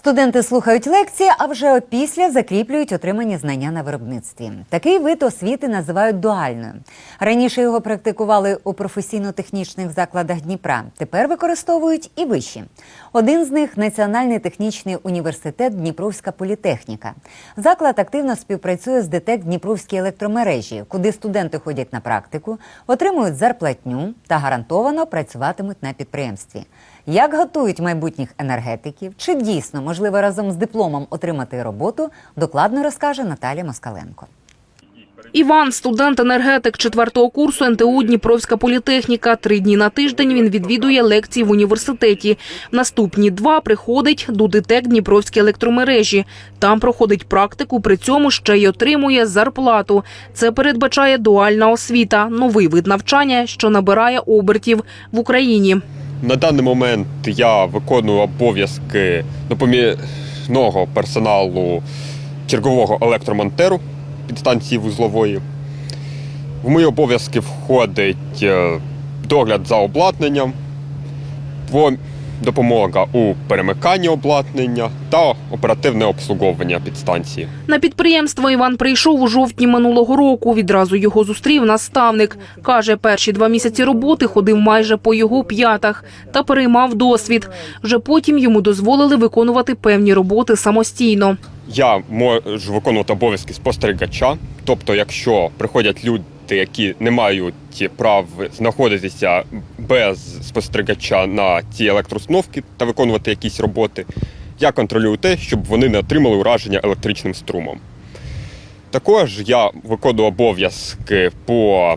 Студенти слухають лекції, а вже опісля закріплюють отримані знання на виробництві. Такий вид освіти називають дуальною. Раніше його практикували у професійно-технічних закладах Дніпра. Тепер використовують і вищі. Один з них Національний технічний університет Дніпровська політехніка. Заклад активно співпрацює з ДТЕК Дніпровські електромережі, куди студенти ходять на практику, отримують зарплатню та гарантовано працюватимуть на підприємстві. Як готують майбутніх енергетиків? Чи дійсно можливо разом з дипломом отримати роботу? Докладно розкаже Наталія Москаленко. Іван, студент-енергетик четвертого курсу НТУ Дніпровська політехніка. Три дні на тиждень він відвідує лекції в університеті. Наступні два приходить до ДТЕК Дніпровські електромережі. Там проходить практику, при цьому ще й отримує зарплату. Це передбачає дуальна освіта, новий вид навчання, що набирає обертів в Україні. На даний момент я виконую обов'язки допоміжного персоналу чергового електромонтеру підстанції вузлової. В мої обов'язки входить е, догляд за обладнанням, допомога у перемиканні обладнання та оперативне обслуговування підстанції. На підприємство Іван прийшов у жовтні минулого року. Відразу його зустрів наставник. Каже, перші два місяці роботи ходив майже по його п'ятах та переймав досвід. Вже потім йому дозволили виконувати певні роботи самостійно. Я можу виконувати обов'язки спостерігача. Тобто, якщо приходять люди, які не мають прав знаходитися без спостерігача на ці електроустановки та виконувати якісь роботи, я контролюю те, щоб вони не отримали ураження електричним струмом. Також я виконую обов'язки по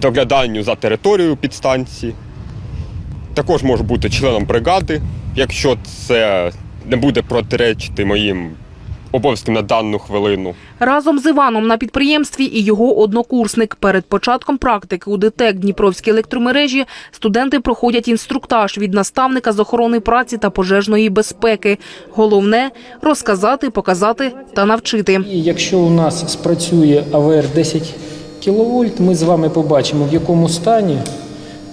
догляданню за територією підстанції. Також можу бути членом бригади, якщо це не буде протиречити моїм обов'язкам на дану хвилину. Разом з Іваном на підприємстві і його однокурсник. Перед початком практики у ДТЕК Дніпровські електромережі студенти проходять інструктаж від наставника з охорони праці та пожежної безпеки. Головне розказати, показати та навчити. І якщо у нас спрацює АВР 10 кВт, ми з вами побачимо, в якому стані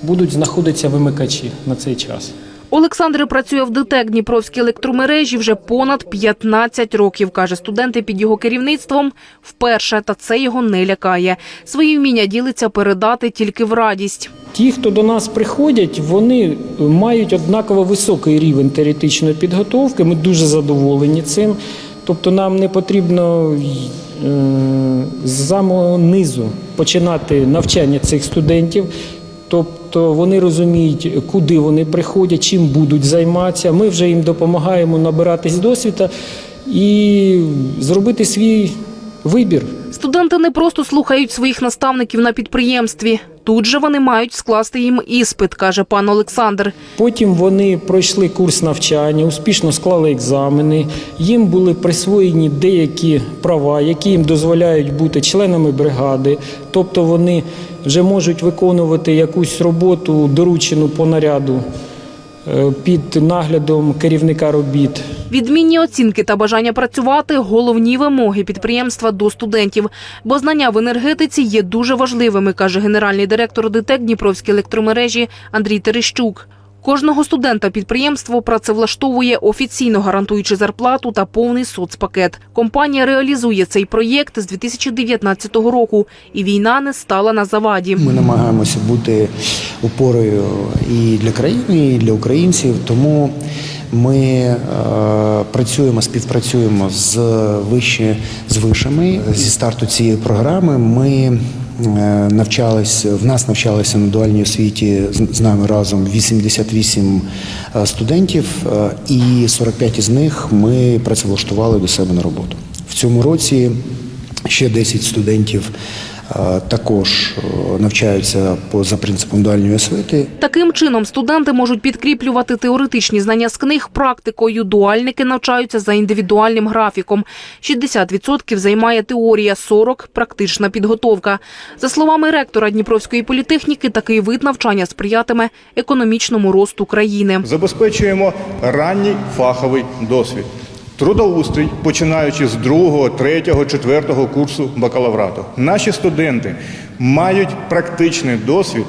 будуть знаходитися вимикачі на цей час. Олександр працює в ДТЕК Дніпровські електромережі вже понад 15 років. каже, студенти під його керівництвом вперше, та це його не лякає. Свої вміння ділиться передати тільки в радість. Ті, хто до нас приходять, вони мають однаково високий рівень теоретичної підготовки. Ми дуже задоволені цим. Тобто нам не потрібно е, з самого низу починати навчання цих студентів. Тобто вони розуміють, куди вони приходять, чим будуть займатися. Ми вже їм допомагаємо набиратись досвіду і зробити свій вибір. Студенти не просто слухають своїх наставників на підприємстві. Тут же вони мають скласти їм іспит, каже пан Олександр. Потім вони пройшли курс навчання, успішно склали екзамени. Їм були присвоєні деякі права, які їм дозволяють бути членами бригади. Тобто вони вже можуть виконувати якусь роботу, доручену по наряду е, під наглядом керівника робіт. Відмінні оцінки та бажання працювати головні вимоги підприємства до студентів. Бо знання в енергетиці є дуже важливими, каже генеральний директор ДТЕК Дніпровські електромережі Андрій Терещук. Кожного студента підприємство працевлаштовує офіційно гарантуючи зарплату та повний соцпакет. Компанія реалізує цей проєкт з 2019 року, і війна не стала на заваді. Ми намагаємося бути опорою і для країни, і для українців. Тому ми е, працюємо, співпрацюємо з вищі з вишами. Зі старту цієї програми ми навчались, в нас навчалися на дуальній освіті з- нами разом 88 е, студентів, е, і 45 із них ми працевлаштували до себе на роботу. В цьому році ще 10 студентів е, також е, навчаються по за принципом дуальної освіти. Таким чином студенти можуть підкріплювати теоретичні знання з книг практикою. Дуальники навчаються за індивідуальним графіком. 60% займає теорія, 40% – практична підготовка. За словами ректора Дніпровської політехніки, такий вид навчання сприятиме економічному росту країни. Забезпечуємо ранній фаховий досвід. Трудоустрій, починаючи з другого, третього, четвертого курсу бакалаврату. Наші студенти мають практичний досвід,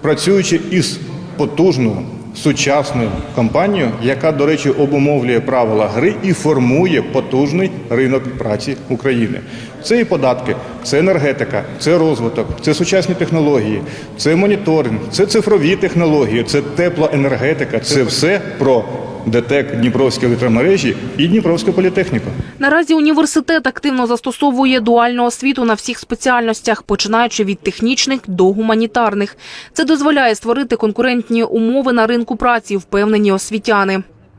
працюючи із потужною сучасною компанією, яка, до речі, обумовлює правила гри і формує потужний ринок праці України. Це і податки, це енергетика, це розвиток, це сучасні технології, це моніторинг, це цифрові технології, це теплоенергетика. Це все про ДТЕК Дніпровські електромережі і Дніпровську політехніку. Наразі університет активно застосовує дуальну освіту на всіх спеціальностях, починаючи від технічних до гуманітарних. Це дозволяє створити конкурентні умови на ринку праці, впевнені освітяни.